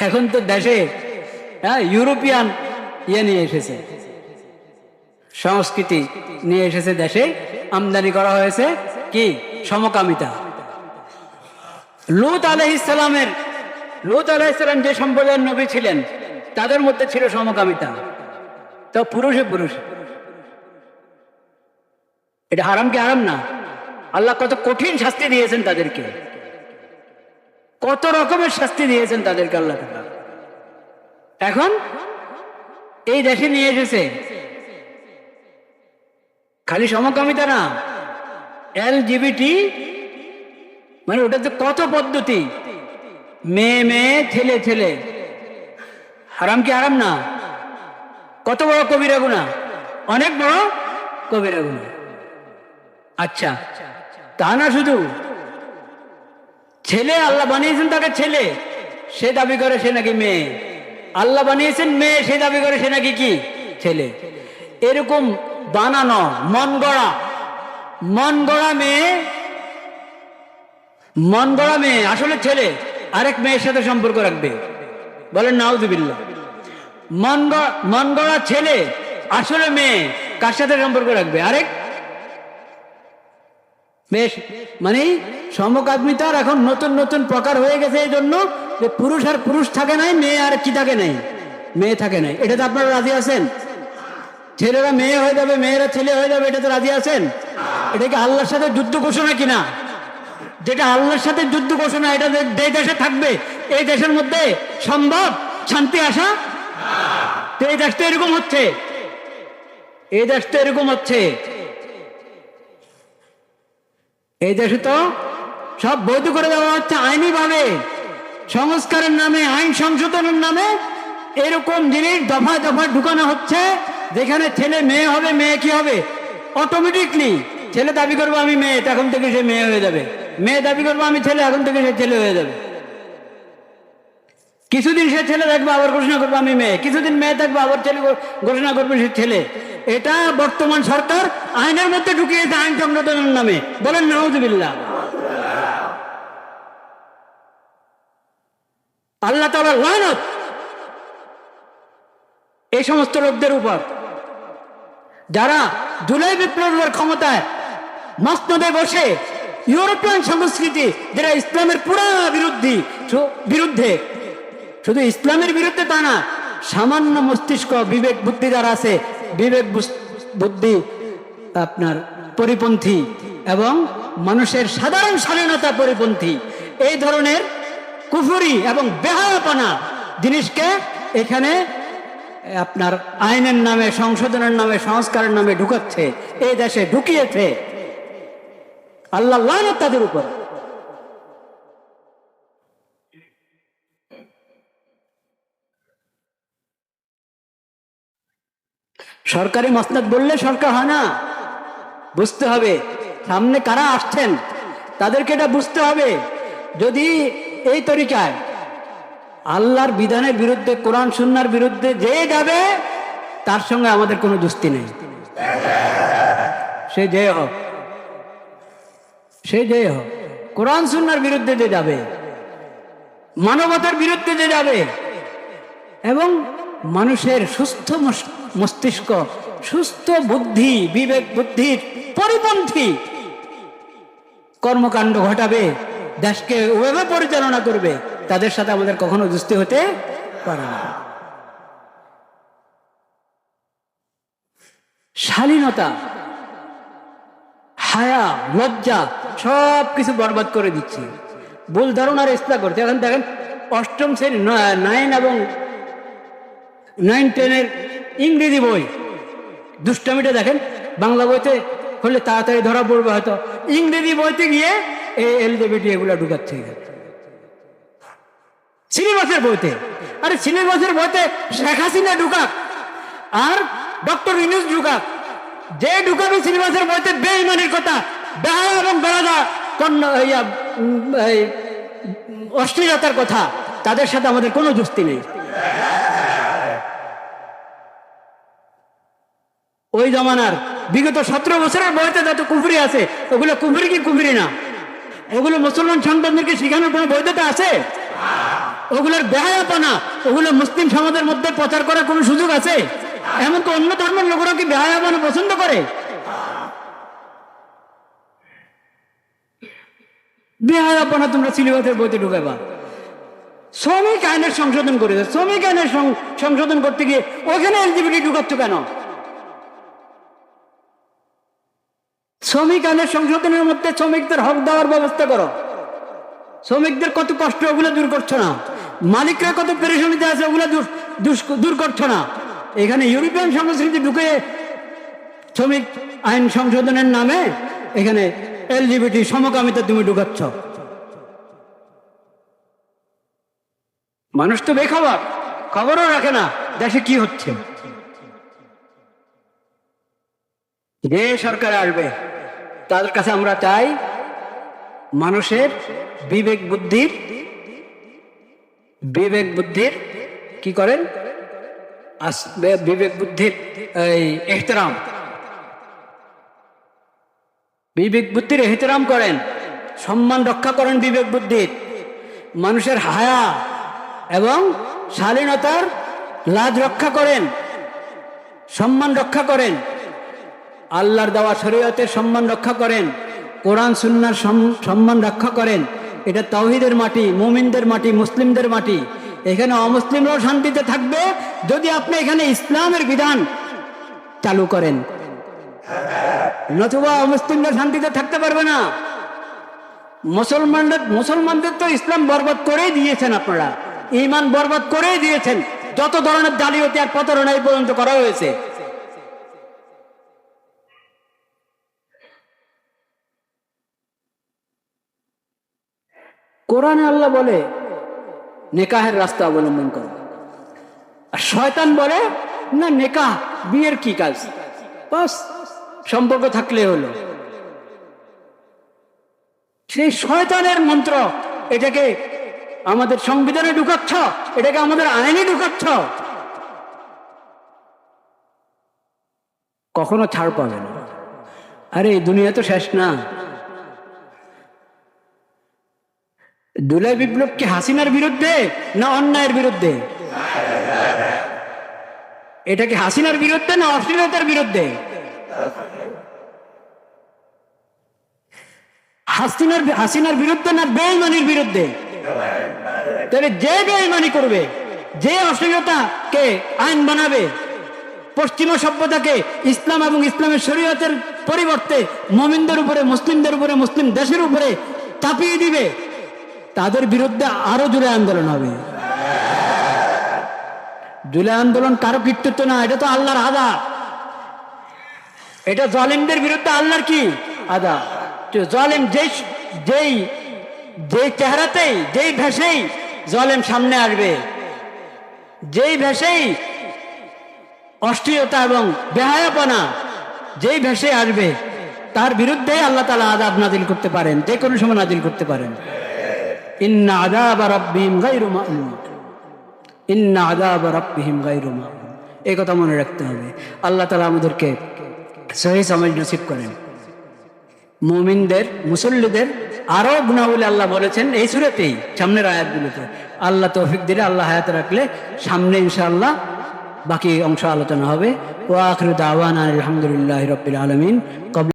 এখন তো দেশে হ্যাঁ ইউরোপিয়ান ইয়ে নিয়ে এসেছে। সংস্কৃতি নিয়ে এসেছে দেশে। আমদানি করা হয়েছে কি? সমকামিতা। লুত আলহ ইসলামের লুত আলহ ইসলাম যে সম্প্রদায়ের নবী ছিলেন, তাদের মধ্যে ছিল সমকামিতা। তো পুরুষে পুরুষ। এটা হারাম কি হারাম না? আল্লাহ কত কঠিন শাস্তি দিয়েছেন তাদেরকে। কত রকমের শাস্তি দিয়েছেন তাদেরকে আল্লাহ এখন এই দেশে নিয়ে এসেছে। খালি সমকামিতা না, এল জিবিটি মানে ওটা তো কত পদ্ধতি। মেয়ে মেয়ে, ছেলে ছেলে। হারাম কি হারাম না? কত বড় কবিরা গুণা? অনেক বড় কবিরা গুণা। আচ্ছা তা না শুধু। ছেলে, আল্লাহ বানিয়েছেন তাকে ছেলে। সে দাবি করে সে নাকি মেয়ে। আল্লাহ বানিয়েছেন মেয়ে, সে দাবি করে সে নাকি কি? ছেলে। এরকম বানানো, মন গড়া। মন গড়া মেয়ে, মন গড়া মেয়ে, আসলে ছেলে। আরেক মেয়ের সাথে সম্পর্ক রাখবে। বলেন, নাউজুবিল্লাহ। গড়া, মন গড়া ছেলে, আসলে মেয়ে। কার সাথে সম্পর্ক রাখবে? আরেক বেশ মানে সমকামিতার এখন নতুন নতুন প্রকার হয়ে গেছে এই জন্য যে পুরুষ আর পুরুষ থাকে নাই, মেয়ে আর কি থাকে নাই, মেয়ে থাকে নাই। এটাতে আপনারা রাজি আছেন? ছেলেরা মেয়ে হয়ে যাবে, মেয়েরা ছেলে হয়ে যাবে এটাতে রাজি আছেন? এটা কি আল্লাহর সাথে যুদ্ধ ঘোষণা কিনা? যেটা আল্লাহর সাথে যুদ্ধ ঘোষণা, এটা যে দেশে থাকবে, এই দেশের মধ্যে সম্ভব, শান্তি আসা তো এই দেশ তো এরকম হচ্ছে। এই দেশ তো এরকম হচ্ছে। এই দেশে তো সব বৈধ করে দেওয়া হচ্ছে আইনি ভাবে সংস্কারের নামে, আইন সংশোধনের নামে এরকম জিনিস দফা দফা ঢুকানো হচ্ছে, যেখানে ছেলে মেয়ে হবে, মেয়ে কি হবে? অটোমেটিকলি ছেলে দাবি করব আমি মেয়ে এখন থেকে সে মেয়ে হয়ে যাবে। মেয়ে দাবি করব আমি ছেলে, এখন থেকে সে ছেলে হয়ে যাবে। কিছুদিন সে ছেলে থাকবে, আবার ঘোষণা করব আমি মেয়ে। কিছুদিন মেয়ে থাকবে, আবার ছেলে ঘোষণা করবে সে ছেলে। এটা বর্তমান সরকার আইনের মধ্যে ঢুকিয়েছে আইন সংশোধনের নামে। বলেন, নাউজুবিল্লাহ। আল্লাহ তাআলা লানত এই সমস্ত লোকদের উপর। যারা জুলাই বিপ্লবের ক্ষমতায় মসনদে বসে ইউরোপিয়ান সংস্কৃতি যারা ইসলামের পুরা বিরুদ্ধে বিরুদ্ধে শুধু ইসলামের বিরুদ্ধে তা না, সামান্য মস্তিষ্ক, বিবেক বুদ্ধি যারা আছে, বিবেক বুদ্ধি, আপনার পরিপন্থী এবং মানুষের সাধারণ স্বাধীনতা পরিপন্থী। এই ধরনের কুফুরি এবং বেহায়াপনা জিনিসকে এখানে আপনার আইনের নামে, সংশোধনের নামে, সংস্কারের নামে ঢুকাচ্ছে, এই দেশে ঢুকিয়েছে। আল্লাহ তাদের উপর। সরকারি মসনাদ বললে সরকার হয় না। বুঝতে হবে। সামনে কারা আসছেন, তাদেরকে এটা বুঝতে হবে। যদি এই তরিকায় আল্লাহর বিধানের বিরুদ্ধে, কোরআন সুন্নার বিরুদ্ধে যে যাবে, তার সঙ্গে আমাদের কোনো দুস্তি নেই। সে যে হোক, সে যে হোক, কোরআন সুন্নার বিরুদ্ধে যে যাবে, মানবতার বিরুদ্ধে যে যাবে, এবং মানুষের সুস্থ মস- মস্তিষ্ক, সুস্থ বুদ্ধি, বিবেক বুদ্ধির পরিপন্থী। কর্মকাণ্ড ঘটাবে, দেশকে ওভাবে পরিচালনা করবে, তাদের সাথে আমাদের কখনো দুস্তি হতে পারে না। শালীনতা, হায়া, লজ্জা সব কিছু বরবাদ করে দিচ্ছে। ভুল ধারণার ইস্তা করছে। এখন দেখেন, অষ্টম শ্রেণি নাইন এবং নাইন টেনের ইংরেজি বই। দুষ্টামিটা দেখেন, বাংলা বইতে হলে তাড়াতাড়ি ধরা পড়বে হয়তো। ইংরেজি বইতে গিয়ে এই এলজিবিটি এগুলো ঢুকাচ্ছে। সিলেবাসের বইতে। আরে সিলেবাসের বইতে শেখ হাসিনা ঢুকাক, আর ডক্টর ইনুস ঢুকাক। যে ঢুকাবে সিলেবাসের বইতে বেইমানির কথা, বেহায়া এবং বেড়াদা কন্যা অশ্লীলতার কথা, তাদের সাথে আমাদের কোনো যুক্তি নেই। জমানার। বিগত সতেরো বছরের বয়সে যত কুফরি আছে, ওগুলো কুফরি কি কুফরি না? ওগুলো মুসলমান সন্তানদেরকে শেখানোর কোনো বৈধতা আছে? ওগুলোর বেহায়াপনা, ওগুলো মুসলিম সমাজের মধ্যে প্রচার করার কোনো সুযোগ আছে? এমনকি অন্য ধর্মের লোকেরা কি বেহায়াপনা পছন্দ করে? বেহায়াপনা তোমরা সিলেবাসের বইতে ঢুকাবা। শ্রমিক আইনের সংশোধন করেছে। শ্রমিক আইনের সংশোধন করতে গিয়ে ওখানে এলজিবিটি ঢুকাচ্ছ কেন? শ্রমিক আইনের সংশোধনের মধ্যে শ্রমিকদের হক দেওয়ার ব্যবস্থা করো। শ্রমিকদের কত কষ্ট, ওগুলো দূর করছ না। মালিকরা কত পেরেশানিতে আছে, ওগুলো দূর- করছ না। এখানে ইউরোপিয়ান সংস্কৃতি ঢুকে শ্রমিক আইন সংশোধনের নামে এখানে এলজিবিটি সমকামিতা তুমি ঢুকাচ্ছ। মানুষ তো বেখবর, খবরও রাখে না, দেশে কি হচ্ছে। যে সরকার আসবে তাদের কাছে আমরা চাই মানুষের বিবেক বুদ্ধির বিবেক বুদ্ধির কি করেন? বিবেক বুদ্ধির, এই, এহতরাম। বিবেক বুদ্ধির এহতরাম করেন, সম্মান রক্ষা করেন বিবেক বুদ্ধির। মানুষের হায়া এবং শালীনতার লাজ রক্ষা করেন, সম্মান রক্ষা করেন। আল্লাহর দেওয়া শরীয়তের সম্মান রক্ষা করেন, কোরআন, সুন্নার সম্মান রক্ষা করেন। এটা তাওহিদের মাটি, মুমিনদের মাটি, মুসলিমদের মাটি। এখানে অমুসলিমরাও শান্তিতে থাকবে যদি আপনি এখানে ইসলামের বিধান চালু করেন। নতুবা অমুসলিমরা শান্তিতে থাকতে পারবে না। মুসলমানদের মুসলমানদের তো ইসলাম বরবাদ করেই দিয়েছেন আপনারা। ইমান বরবাদ করেই দিয়েছেন। যত ধরনের জালিয়াতি আর প্রতারণা এই পর্যন্ত করা হয়েছে। কোরআনে আল্লাহ বলে, নেকাহের রাস্তা অবলম্বন করো। আর শয়তান বলে, না, নেকাহ, বিয়ের কি কাজ? বাস, সম্পর্ক থাকলে হলো। সেই শয়তানের মন্ত্র, এটাকে আমাদের সংবিধানে ঢুকাচ্ছ, এটাকে আমাদের আইনে ঢুকাচ্ছ। কখনো ছাড় পাবে না। আরে দুনিয়া তো শেষ না। জুলাই বিপ্লব কি হাসিনার বিরুদ্ধে না অন্যায়ের বিরুদ্ধে? এটা কি হাসিনার বিরুদ্ধে না অশ্লীলতার বিরুদ্ধে? হাসিনার হাসিনার বিরুদ্ধে না বেইমানির বিরুদ্ধে? তাহলে যে বেইমানি করবে, যে অশ্লীলতাকে আইন বানাবে, পশ্চিমা সভ্যতাকে ইসলাম এবং ইসলামের শরীয়তের পরিবর্তে মোমিনদের উপরে, মুসলিমদের উপরে, মুসলিম দেশের উপরে চাপিয়ে দিবে তাদের বিরুদ্ধে আরও জুড়ে আন্দোলন হবে। জুলাই আন্দোলন কারও কীর্তিত্ব না, এটা তো আল্লাহর আদা এটা জলেমদের বিরুদ্ধে আল্লাহর কি আদা যে জলেম যেই যেই যেই চেহারাতেই, যেই ভেসেই জলেম সামনে আসবে, যেই ভেসেই অস্থিরতা এবং বেহায়াপনা যেই ভেসে আসবে, তার বিরুদ্ধে আল্লাহ তালা আদাব নাজিল করতে পারেন যে কোনো সময় নাজিল করতে পারেন। কথা মনে রাখতে হবে। আল্লাহ তালা আমাদেরকে সহি সমাজ নসিব করেন। মুমিনদের, মুসল্লিদের আরও গুণাবলী আল্লাহ বলেছেন এই সুরেতেই, সামনের আয়াতগুলোতে। আল্লাহ তৌফিক দিলে আল্লাহ হায়াত রাখলে সামনে ইনশাআল্লাহ বাকি অংশ আলোচনা হবে। ও দাওয়ান আলহামদুলিল্লাহ রবিল আলমিন।